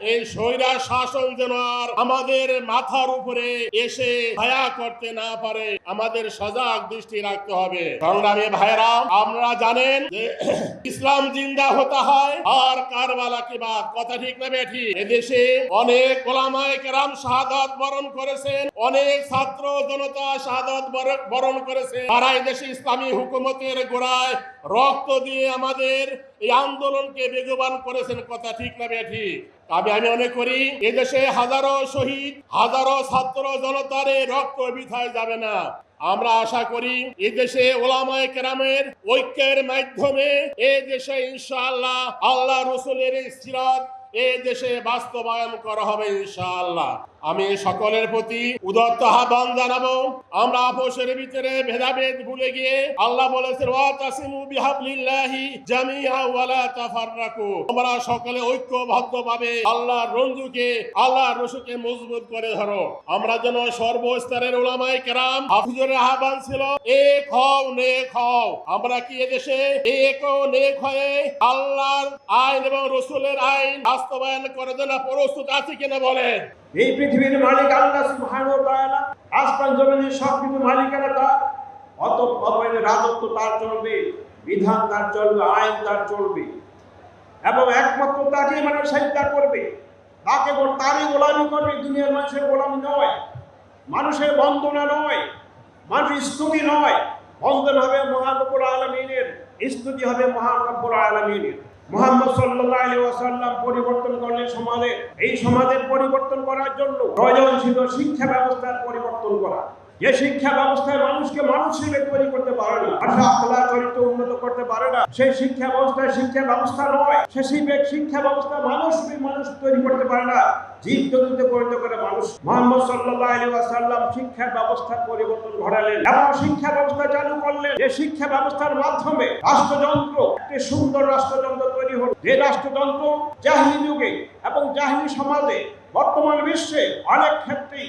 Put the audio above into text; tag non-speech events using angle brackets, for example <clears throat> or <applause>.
এই স্বৈরা শাসন যেন আর আমাদের মাথার উপরে এসে ছায়া করতে না পারে, আমাদের সজাগ দৃষ্টি রাখতে হবে। সংগ্রামী ভাইরা আমরা জানেন যে <clears throat> ইসলাম জিন্দা হতে হয় আর কারবালা কি বাদ কথা ঠিক না বেঠি? এদেশে অনেক ওলামায়ে কেরাম শাহাদাত বরণ করেছেন, অনেক ছাত্র জনতা শাহাদাত বর- বরণ করেছে তারা এই দেশে ইসলামী হুকুমতের গোড়ায় রক্ত দিয়ে আমাদের এই আন্দোলনকে বেগবান করেছেন কথা ঠিক না বেঠি তবে আমি মনে করি, এদেশে হাজারো শহীদ, হাজারো ছাত্র জনতার রক্ত বিথায় যাবে না। আমরা আশা করি, এদেশে ওলামায় কেরামের ঐক্যের মাধ্যমে এদেশে দেশে ইনশাআল্লাহ আল্লাহ রসুলের সিরাত এ দেশে বাস্তবায়ন করা হবে ইনশাআল্লাহ। আমি সকলের প্রতি উদত্ত আহ্বান জানাব। আমরা আপোষের ভিতরে ভেদাভেদ ভুলে গিয়ে আল্লাহ বলেছেন ওয়াতাসিমু বিহাবলিল্লাহি জামিআ ওয়ালা তাফাররাকু। তোমরা সকলে ঐক্যবদ্ধভাবে আল্লাহর রঞ্জুকে, আল্লাহর রসুকে মজবুত করে ধরো। আমরা যেন সর্বস্তরের ওলামায়ে কেরাম হাফিজের আহ্বান ছিল, এক হও, নেক হও। আমরা কি এদেশে এক ও নেক হয়ে আল্লাহর আইন এবং রসুলের আইন বাস্তবায়ন করার জন্য প্রস্তুত আছি কিনা বলেন। এই পৃথিবীর মালিক আল্লাহ সুবহানাহু ওয়া তাআলা, আসমান জমিনের সব কিছু মালিকানা তার অত রাজত্ব তার চলবে, বিধান তার চলবে, আইন তার চলবে। এবং একমাত্র তাকেই মানুষ সাহিত্য করবে। তাকে তারই গোলামি করবে, দুনিয়ার মানুষের গোলামি নয়, মানুষের বন্দনা নয় মানুষ স্তুতি নয়। বন্দন হবে মহান আলমিনের, স্তুতি হবে মহান আলমিনের। মোহাম্মদ সাল্লাহ আলী ওয়াসাল্লাম পরিবর্তন করলেন সমাজের এই সমাজের পরিবর্তন করার জন্য প্রয়োজন ছিল শিক্ষা ব্যবস্থার পরিবর্তন করা। যে শিক্ষা ব্যবস্থায় মানুষকে মানুষ হিসেবে তৈরি করতে পারে না। ভাষা আখলা চরিত্র উন্নত করতে পারে না। সেই শিক্ষা ব্যবস্থায় শিক্ষা ব্যবস্থা নয়। সে শিক্ষা ব্যবস্থা মানুষ মানুষ তৈরি করতে পারে না। জীব জন্তুতে পরিণত করে মানুষ। মোহাম্মদ সাল্লাল্লাহু আলাইহি ওয়াসাল্লাম শিক্ষা ব্যবস্থার পরিবর্তন ঘটালেন। শিক্ষা ব্যবস্থা চালু করলেন। যে শিক্ষা ব্যবস্থার মাধ্যমে রাষ্ট্রযন্ত্র, একটি সুন্দর রাষ্ট্রযন্ত্র তৈরি হল। যে রাষ্ট্রযন্ত্র জাহিলি যুগে এবং জাহিলি সমাজে বর্তমান বিশ্বে অনেক ক্ষেত্রে